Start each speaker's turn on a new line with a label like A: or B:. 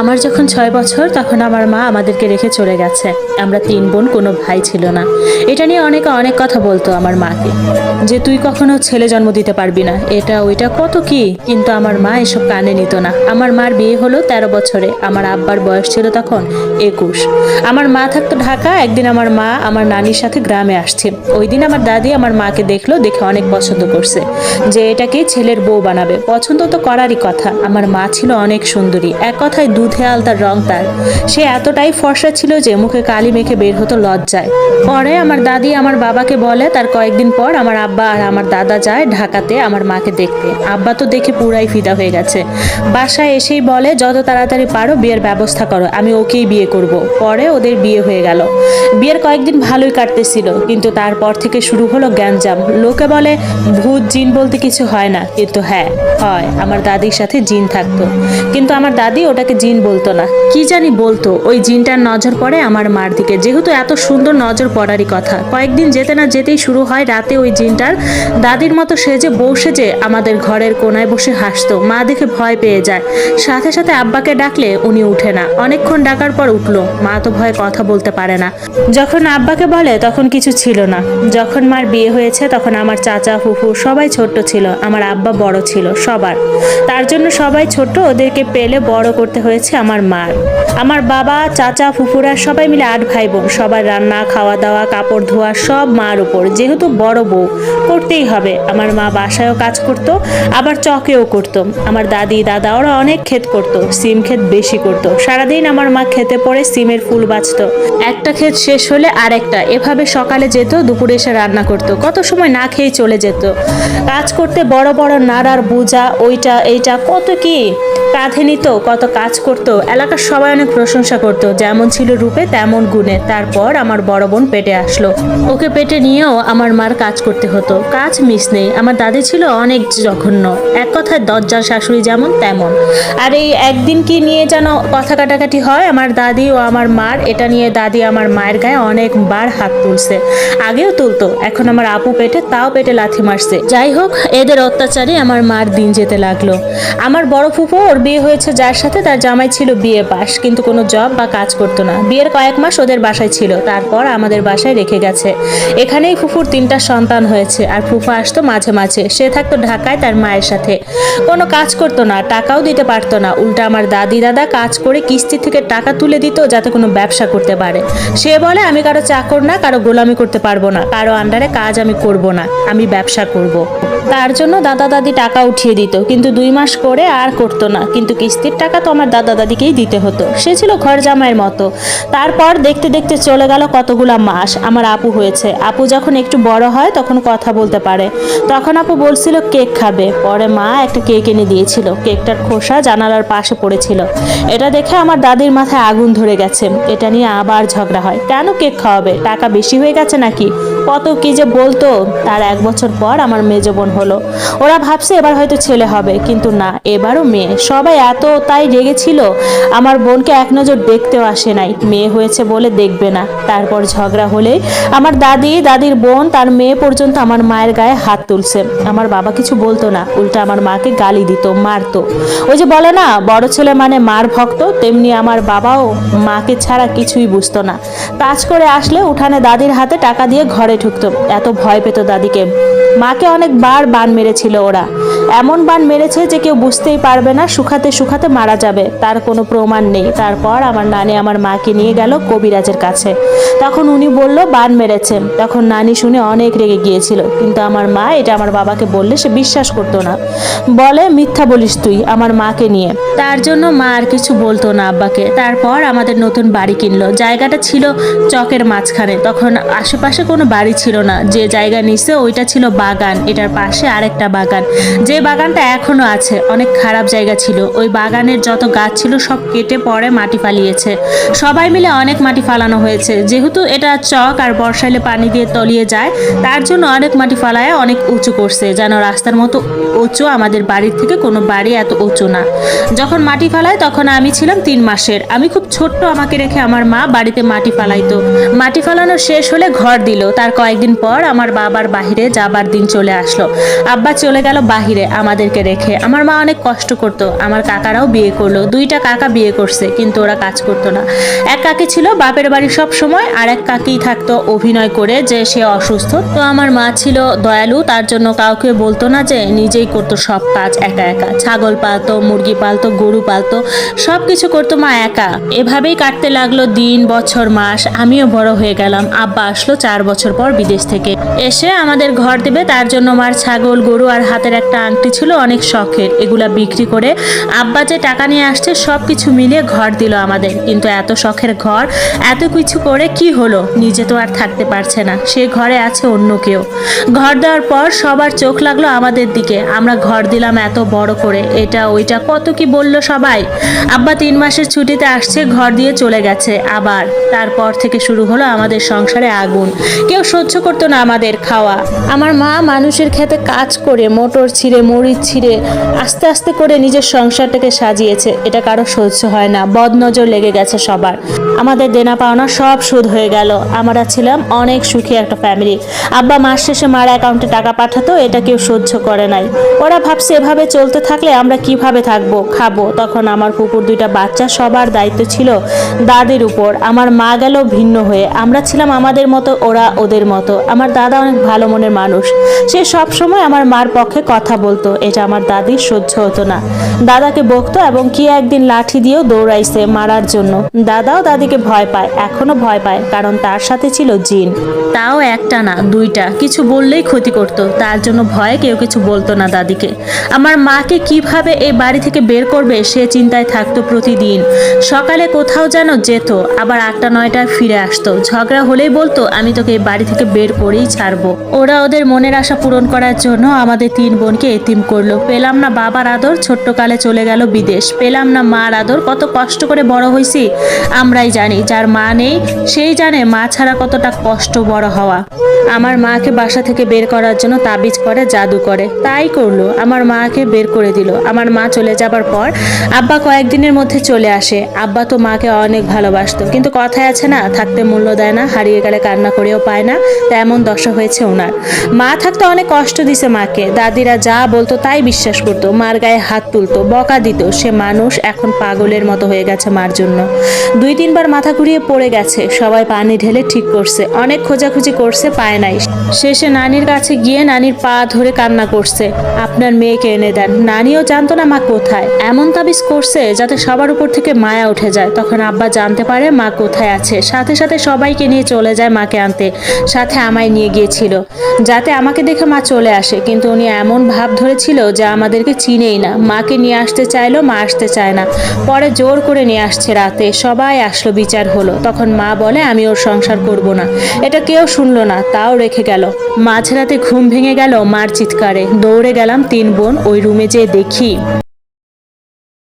A: আমার যখন ছয় বছর, তখন আমার মা আমাদেরকে রেখে চলে গেছে। আমরা তিন বোন, কোনো ভাই ছিল না। এটা নিয়ে অনেকে অনেক কথা বলতো আমার মাকে, যে তুই কখনো ছেলে জন্ম দিতে পারবি না। এটা, ওইটা কত কি? কিন্তু আমার মা এসব কানে নিত না। আমার মার বিয়ে হলো তেরো বছরে। আমার আব্বার বয়স ছিল তখন একুশ। আমার মা থাকতো ঢাকা। একদিন আমার মা আমার নানির সাথে গ্রামে আসছে। ওই দিন আমার দাদি আমার মাকে দেখল, দেখে অনেক পছন্দ করছে, যে এটাকে ছেলের বউ বানাবে। পছন্দ তো করারই কথা। আমার মা ছিল অনেক সুন্দরী। এক কথায় দুধে আলতার রং তার। সে এতটাই ফর্সা ছিল যে মুখে কালি মেখে বের হতো লজ্জায়। পরে আমার দাদি আমার বাবাকে বলে, তার কয়েকদিন পর আমার আব্বা আর আমার দাদা যায় ঢাকাতে আমার মাকে দেখতে। আব্বা তো দেখে পুরাই ফিদা হয়ে গেছে। বাসায় এসেই বলে, যত তাড়াতাড়ি পারো বিয়ের ব্যবস্থা করো, আমি ওকেই বিয়ে করব। পরে ওদের বিয়ে হয়ে গেল। বিয়ের কয়েকদিন ভালোই কাটতেছিল, কিন্তু তারপর থেকে শুরু হলো গ্যাঞ্জাম। লোকে বলে, ভূত, জিন বলতে কিছু হয় না। কিন্তু হ্যাঁ হয়। আমার দাদির সাথে জিন থাকতো। কিন্তু আমার দাদি ওটাকে জিন বলতো না। কি জানি বলতো, ওই জিনটার নজর পড়ে আমার মার দিকে। যেহেতু এত সুন্দর নজর পড়ারই কথা, কয়েকদিন যেতে না যেতেই শুরু হয় রাতে ওই জিনটার। দাদির মতো সেজে বউ সেজে আমাদের ঘরের কোনায় বসে হাসতো, মা দেখে ভয় পেয়ে যায়। সাথে সাথে আব্বাকে ডাকলে উনি উঠে না। অনেকক্ষণ ডাকার পর উঠল, মা তো ভয়ে কথা বলতে পারে না। যখন আব্বাকে বলে তখন কিছু ছিল না। যখন মার বিয়ে হয়েছে তখন আমার চাচা, ফুফু সবাই ছোট্ট ছিল, আমার আব্বা বড় ছিল, সবার। তার জন্য সবাই ছোট্ট, ওদেরকে পেলে বড় করতে হয়েছে। আমার মার আমার বাবা, চাচা, ফুফুরা সবাই মিলে আট ভাই বোন, সবার রান্না খাওয়া দাওয়া কাপড় ধোয়া সব মার উপর। যেহেতু বড় বউ, করতেই হবে। আমার মা বাসায়ও কাজ করতো, আবার চকেও করতো। আমার দাদি, দাদা, ওরা অনেক ক্ষেত করতো, সিম ক্ষেত বেশি করতো। সারাদিন আমার মা খেতে পড়ে সিমের ফুল বাঁচতো। একটা ক্ষেত শেষ হলে আরেকটা, এভাবে সকালে যেত, দুপুরে এসে রান্না করতো। কত সময় না খেয়ে চলে যেত। কাজ করতে বড় বড় নাড়ার বোঝা, ওইটা, এইটা, কত কি? কাঁধে নিত, কত কাজ করতো। এলাকার সবাই অনেক প্রশংসা করতো। যেমন ছিল রূপে, তেমন গুণে। তারপর আমার বড় বোন পেটে আসলো। ওকে পেটে নিয়েও আমার মার কাজ করতে হতো। কাজ মিস নেই। আমার দাদি ছিল অনেক জঘন্য। এক কথায় দরজার শাশুড়ি যেমন, তেমন। আর এই একদিন কি নিয়ে যেন কথা কাটাকাটি হয়, আমার দাদি ও আমার মার, এটা নিয়ে দাদি আমার মায়ের গায়ে অনেকবার হাত তুলছে। আগেও তুলতো। এখন আমার আপু পেটে, তাও পেটে লাথি মারছে। যাই হোক, এদের অত্যাচারে আমার মার দিন যেতে লাগল। আমার বড় ফুফু ওর বিয়ে হয়েছে যার সাথে তার জামাই ছিল বিয়ে পাস কিন্তু কোনো জব বা কাজ করতো না। বিয়ের কয়েক মাস ওদের বাসায় ছিল, তারপর আমাদের বাসায় রেখে গেছে। এখানেই ফুফুর তিনটা সন্তান হয়েছে, আর ফুফা আসতো মাঝে মাঝে। সে থাকতো ঢাকায় তার মায়ের সাথে। কোনো কাজ করতো না, টাকাও দিতে পারতো না। উল্টা আমার দাদি দাদা কাজ করে কিস্তি থেকে টাকা তুলে দিত যাতে কোনো ব্যবসা করতে পারে। সে বলে, আমি কারও চাকর না, কারও গোলামি করতে পারব না। কারও আন্ডারে কাজ আমি করব না, আমি ব্যবসা করব। তার জন্য দাদা দাদি টাকা উঠিয়ে দিত, কিন্তু দুই মাস করে আর করতো না। কিন্তু কিস্তির টাকা তো আমার দাদা দাদিকেই দিতে হতো। সে ছিল ঘর জামাইয়ের মতো। তারপর দেখতে দেখতে চলে গেল কতগুলা মাস। আমার আপু হয়েছে। আপু যখন একটু বড় হয় তখন কথা বলতে পারে। তখন আপু বলছিল, কেক খাবে। পরে মা একটা কেক এনে দিয়েছিল। কেকটার খোসা জানালার পাশে পড়েছিল। এটা দেখে আমার দাদির মাথায় আগুন ধরে গেছে। এটা নিয়ে আবার ঝগড়া হয়। কেন কেক খাওয়াবে? টাকা বেশি হয়ে গেছে নাকি? কত কি যে বলতো? তার এক বছর পর আমার মেজ বোন হলো। ওরা ভাবছে এবার হয়তো ছেলে হবে, কিন্তু না, এবারও মেয়ে। সবাই এত তাই রেগেছিল, আমার বোনকে এক নজর দেখতেও আসে নাই। মেয়ে হয়েছে বলে দেখবে না। তারপর ঝগড়া হলে আমার দাদি, দাদির বোন, তার মেয়ে পর্যন্ত আমার মায়ের গায়ে হাত তুলছে। আমার বাবা কিছু বলতো না, উল্টা আমার মাকে গালি দিত, মারতো। ওই যে বলে না, বড় ছেলে মানে মার ভক্ত, তেমনি আমার বাবাও মাকে ছাড়া কিছুই বুঝতো না। কাজ করে আসলে উঠানে দাদির হাতে টাকা দিয়ে ঘরে ঢুকতো, এত ভয় পেত দাদিকে। মাকে অনেকবার বান মেরেছিল ওরা। এমন বান মেরেছে যে কেউ বুঝতেই পারবে না শুকাতে শুকাতে মারা যাবে। তার কোনো প্রমাণ নেই। তারপর আমার নানি আমার মাকে নিয়ে গেল কবিরাজের কাছে। তখন উনি বলল, বান মেরেছে। তখন নানি শুনে অনেক রেগে গিয়েছিল। কিন্তু আমার মা এটা আমার বাবাকে বললে সে বিশ্বাস করতো না। বলে, মিথ্যা বলিস তুই আমার মাকে নিয়ে। তার জন্য মা আর কিছু বলতো না আব্বাকে। তারপর আমাদের নতুন বাড়ি কিনলো। জায়গাটা ছিল চকের মাঝখানে। তখন আশেপাশে কোনো বাড়ি ছিল না। যে জায়গা নিছে ওইটা ছিল বাগান। এটার পাশে আরেকটা বাগান। যে বাগানটা এখনও আছে, অনেক খারাপ জায়গা ছিল। ওই বাগানের যত গাছ ছিল সব কেটে পরে মাটি ফালিয়েছে। সবাই মিলে অনেক মাটি ফালানো হয়েছে। যেহেতু এটা চক আর বর্ষাইলে পানি দিয়ে তলিয়ে যায়, তার জন্য অনেক মাটি ফালায় অনেক উঁচু করছে, যেন রাস্তার মতো উঁচু আমাদের বাড়ির থেকে কোনো বাড়ি এত উঁচু না। যখন মাটি ফালায় তখন আমি ছিলাম তিন মাসের। আমি খুব ছোট্ট আমাকে রেখে আমার মা বাড়িতে মাটি ফালাইতো। মাটি ফালানো শেষ হলে ঘর দিল। তার কয়েকদিন পর আমার বাবার বাহিরে যাবার দিন চলে আসলো। আব্বা চলে গেল বাহিরে আমাদেরকে রেখে। আমার মা অনেক কষ্ট করতো। আমার কাকারাও বিয়ে করল। দুইটা কাকা বিয়ে করছে, কিন্তু ওরা কাজ করতো না। এক কাকি ছিল বাপের বাড়ি সব সময়, আর এক কাকি থাকতো অভিনয় করে যে সে অসুস্থ। তো আমার মা ছিল দয়ালু, তার জন্য কাউকে বলতো না যে নিজেই করতো সব কাজ, একা একা। ছাগল পালতো, মুরগি পালতো, গরু পালতো সব কিছু করতো মা একা। এভাবেই কাটতে লাগল দিন, বছর, মাস। আমিও বড় হয়ে গেলাম। আব্বা আসলো চার বছর পর বিদেশ থেকে। এসে আমাদের ঘর দিবে, তার জন্য মার ছাগল, গরু আর হাতের একটা আংটি ছিল অনেক শখের। এগুলা বিক্রি করে আব্বা যে টাকা নিয়ে আসছে সব কিছু মিলিয়ে ঘর দিল আমাদের। কিন্তু এত শখের ঘর, এত কিছু করে কি হলো? নিজে তো আর থাকতে পারছে না। সে ঘরে আছে অন্য কেউ। ঘর দেওয়ার পর সবার চোখ লাগল আমাদের দিকে। আমরা ঘর দিলাম এত বড় করে। এটা, ওইটা কত কি বলল সবাই? আব্বা তিন মাসের ছুটিতে আসছে, ঘর দিয়ে চলে গেছে আবার। তারপর থেকে শুরু হলো আমাদের সংসারে আগুন। কেউ সহ্য করতো না আমাদের খাওয়া। আমার মা মানুষের খেতে কাজ করে, মোটর ছিঁড়ে, মরিচ ছিঁড়ে, আস্তে আস্তে করে নিজের সংসারটাকে সাজিয়েছে। এটা কারও সহ্য হয় না, বদনজর লেগে গেছে সবার। আমাদের দেনা পাওনা সব সুদ হয়ে গেল। আমরা ছিলাম অনেক সুখী একটা ফ্যামিলি। আব্বা মাস শেষে মার অ্যাকাউন্টে টাকা পাঠাতো, এটা কেউ সহ্য করে নাই। ওরা ভাবছে, এভাবে চলতে থাকলে আমরা কীভাবে থাকব, খাব? তখন আমার কুকুর দুইটা বাচ্চা সবার দায়িত্ব ছিল দাদির উপর। আমার মা গেল ভিন্ন হয়ে। আমরা ছিলাম আমাদের মতো, ওরা ওদের মতো। আমার দাদা অনেক ভালো মনের মানুষ। সে সব সময় আমার মার পক্ষে কথা বলতো। এটা আমার দাদির সহ্য হতো না। দাদাকে বকতো এবং কি একদিন লাঠি দিয়েও দৌড়াইছে মারার জন্য। দাদাও দাদিকে ভয় পায়, এখনও ভয় পায়, কারণ তার সাথে ছিল জিন। তাও একটা না, দুইটা। কিছু বললেই ক্ষতি করতো। তার জন্য ভয়ে কেউ কিছু বলতো না দাদিকে। আমার মাকে কীভাবে এই বাড়ি থেকে বের করবে, সে চিন্তায় থাকতো প্রতিদিন। সকালে কোথাও যেন যেত, আবার আটটা নয়টায় ফিরে আসতো। ঝগড়া হলেই বলতো, আমি তোকে এই বাড়ি থেকে বের করেই ছাড়বো। ওরা ওদের মনের আশা পূরণ করার জন্য আমাদের তিন বোনকে এতিম করল। পেলাম না বাবার আদর, ছোট্টকালে চলে গেল বিদেশ। পেলাম না মার আদর, কত কষ্ট করে বড় হয়েছি আমরাই জানি। যার মা নেই, সেই জানে মা ছাড়া কতটা কষ্ট বড় হওয়া। আমার মাকে বাসা থেকে বের করার জন্য তাবিজ করে, জাদু করে। তাই করল। আমার মাকে বের করে দিল। আমার মা চলে যাবার পর আব্বা কয়েকদিনের মধ্যে চলে আসে। আব্বা তো মাকে অনেক ভালোবাসতো। কিন্তু কথায় আছে না, থাকতে মূল্য দেয় না, হারিয়ে গেলে কান্না করেও পায় না তেমন দশা হয়েছে ওনার। মা থাকতে অনেক কষ্ট দিছে মাকে। দাদিরা যা বলতো তাই বিশ্বাস করতো। মার গায়ে হাত তুলতো, বকা দিত। সে মানুষ এখন পাগলের মতো হয়ে গেছে মার জন্য। দুই তিনবার মাথা ঘুরিয়ে পড়ে গেছে। সবাই পানি ঢেলে ঠিক করছে। অনেক খোঁজাখুঁজি করছে, পায় নাই। শেষে নানির কাছে গিয়ে নানির পা ধরে কান্না করছে। আপনার মেয়েকে এনে দেন। নানিও জানতো না মা কোথায়। এমন তাবিজ করছে যাতে সবার উপর থেকে মায়া উঠে যায়। তখন আব্বা জানতে পারে মা কোথায় আছে। সাথে সাথে সবাইকে নিয়ে চলে যায় মাকে আনতে। সাথে আমায় নিয়ে গিয়েছিল, যাতে আমাকে দেখে মা চলে আসে। কিন্তু উনি এমন ভাব ধরেছিল যে আমাদেরকে চিনেই না। মাকে নিয়ে আসতে চাইলো, মা আসতে চায় না। পরে জোর করে নিয়ে আসছে রাতে। সবাই আসলো, বিচার হলো। তখন মা বলে, আমি ওর সংসার করব না। এটা কেউ শুনলো না, তাও রেখে গেল। মাঝরাতে ঘুম ভেঙে গেল মার চিৎকারে। দৌড়ে গেলাম তিন বোন ওই রুমে যেয়ে দেখি